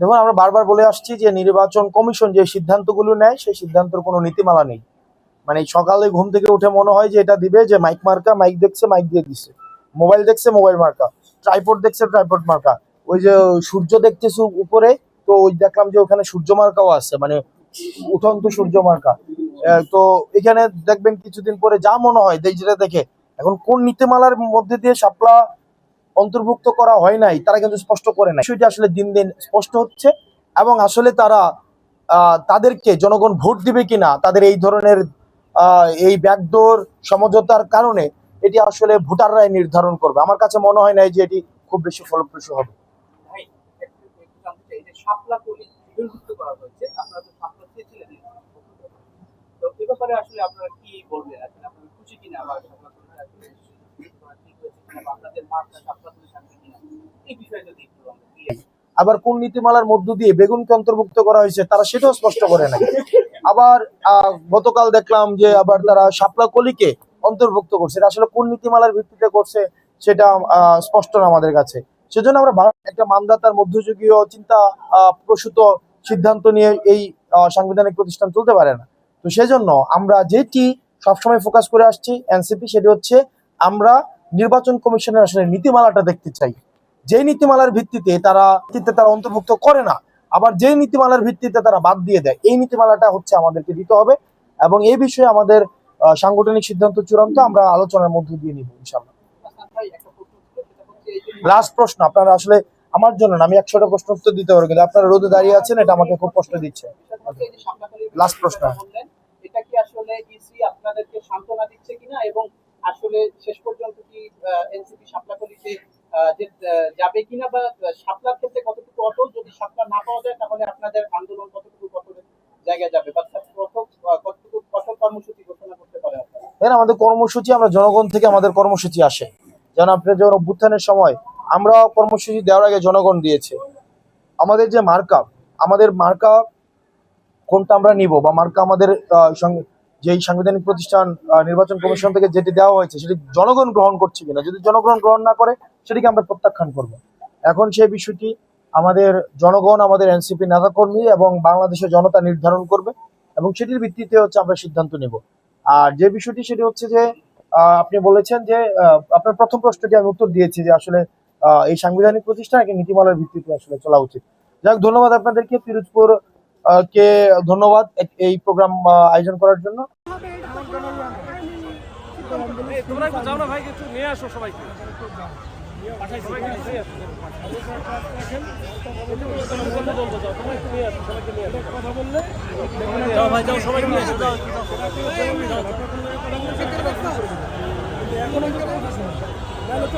দেখুন, আমরা বারবার বলে আসছি যে নির্বাচন কমিশন যে সিদ্ধান্তগুলো নেয়, সেই সিদ্ধান্তের কোনো নীতিমালা নেই। মানে সকালে ঘুম থেকে উঠে মনে হয় যে এটা দিবে যে মাইক মার্কা, মাইক দেখছে, মাইক দিয়ে দিচ্ছে মোবাইল দেখছে, মোবাইল মার্কা। ট্রাইপড দেখছে, ট্রাইপড মার্কা। ওই যে সূর্য দেখতেছে উপরে, তো ওই দেখলাম যে ওখানে সূর্য মার্কাও আছে মানে উঠন্ত সূর্য মার্কা। তো এখানে দেখবেন কিছুদিন পরে যা মনে হয় যেটা দেখে। এখন কোন নীতিমালার মধ্যে দিয়ে শাপলা অন্তর্ভুক্ত করা হয় নাই, তারা কিন্তু স্পষ্ট করে নাই। সেটা আসলে দিন দিন স্পষ্ট হচ্ছে এবং আসলে তারা তাদেরকে জনগণ ভোট দিবে কিনা, তাদের এই ধরনের এই ব্যাকডোর সমঝোতার কারণে এটি আসলে ভোটাররাই নির্ধারণ করবে। আমার কাছে মনে হয় না যে এটি খুব বেশি ফলপ্রসূ হবে। আপনারা কি বলবেন? আপনারা খুশি কিনা বা আবার কোন নীতিমালার মধ্য দিয়ে বেগুনকে অন্তর্ভুক্ত করা হয়েছে, তারা সেটাও স্পষ্ট করে নাই। আবার গতকাল দেখলাম যে আবার তারা শাপলা কলিকে অন্তর্ভুক্ত করছে। আসলে কোন নীতিমালার ভিত্তিতে করছে সেটা স্পষ্ট না আমাদের কাছে। সেজন্য আমরা একটা মানদাতার মধ্যযুগীয় চিন্তা প্রসূত সিদ্ধান্ত নিয়ে এই সাংবিধানিক প্রতিষ্ঠান চলতে পারে না। তো সেজন্য আমরা যেটি সবসময় ফোকাস করে আসছি এনসিপি, সেটি হচ্ছে আমরা নির্বাচন কমিশনের আসলে নীতিমালাটা দেখতে চাই। যে নীতিমালার ভিত্তিতে তারা তারা অন্তর্ভুক্ত করে না, আবার যে নীতিমালার ভিত্তিতে তারা বাদ দিয়ে দেয়, এই নীতিমালাটা হচ্ছে আমাদেরকে দিতে হবে এবং এই বিষয়ে আমাদের সাংগঠনিক সিদ্ধান্ত চূড়ান্ত আমরা আলোচনার মধ্যে দিয়ে নিব ইনশাল্লাহ লাস্ট প্রশ্ন, আপনারা আসলে আমার জন্য আমি একশোটা প্রশ্ন উত্তর দিতে পারব, কিন্তু আপনারা রোদে দাঁড়িয়ে আছেন, এটা আমাকে খুব কষ্ট দিচ্ছে। Last প্রশ্ন। এটা কি আসলে ইসি আপনাদেরকে সান্ত্বনা দিচ্ছে কিনা এবং আসলে শেষ পর্যন্ত কি এনসিপি শাপলা কলিতে যে যাবে কিনা বা শাপলার ক্ষেত্রে কতটুকু অটল? যদি শাপলা না পাওয়া যায়, তাহলে আপনাদের আন্দোলন কতটুকু কঠোর জায়গায় যাবে? বা কতটুকু কঠোর কর্মসূচি ঘোষণা করতে পারে আপনারা? আমাদের কর্মসূচি, আমরা জনগণ থেকে আমাদের কর্মসূচি আসে। যেন আপনার যখন অভ্যুত্থানের সময় আমরা কর্মসূচি দেওয়ার আগে জনগণ দিয়েছে। আমাদের যে মার্কা, আমাদের মার্কা কোনটা আমরা নিব বা মার্কা আমাদের যেই সাংবিধানিক প্রতিষ্ঠান নির্বাচন কমিশন থেকে যেটি দেওয়া হয়েছে, সেটি জনগণ গ্রহণ করছে কিনা। যদি জনগণ গ্রহণ না করে, সেটিকে আমরা প্রত্যাখ্যান করব। এখন সেই বিষয়টি আমাদের জনগণ, আমাদের এনসিপি নেতাকর্মী এবং বাংলাদেশের জনতা নির্ধারণ করবে এবং সেটির ভিত্তিতে হচ্ছে আমরা সিদ্ধান্ত নেব। আর যে বিষয়টি, সেটি হচ্ছে যে আপনি বলেছেন যে আপনার প্রথম প্রশ্নটি আমি উত্তর দিয়েছি যে আসলে এই সাংবিধানিক প্রতিষ্ঠান নীতিমালার ভিত্তিতে আসলে চলা উচিত। যাক, ধন্যবাদ আপনাদেরকে। পিরোজপুর কে ধন্যবাদ এই প্রোগ্রাম আয়োজন করার জন্য। এই, তোমরা একটু যাও না ভাই একটু নিয়ে আসো সবাইকে। সবাইকে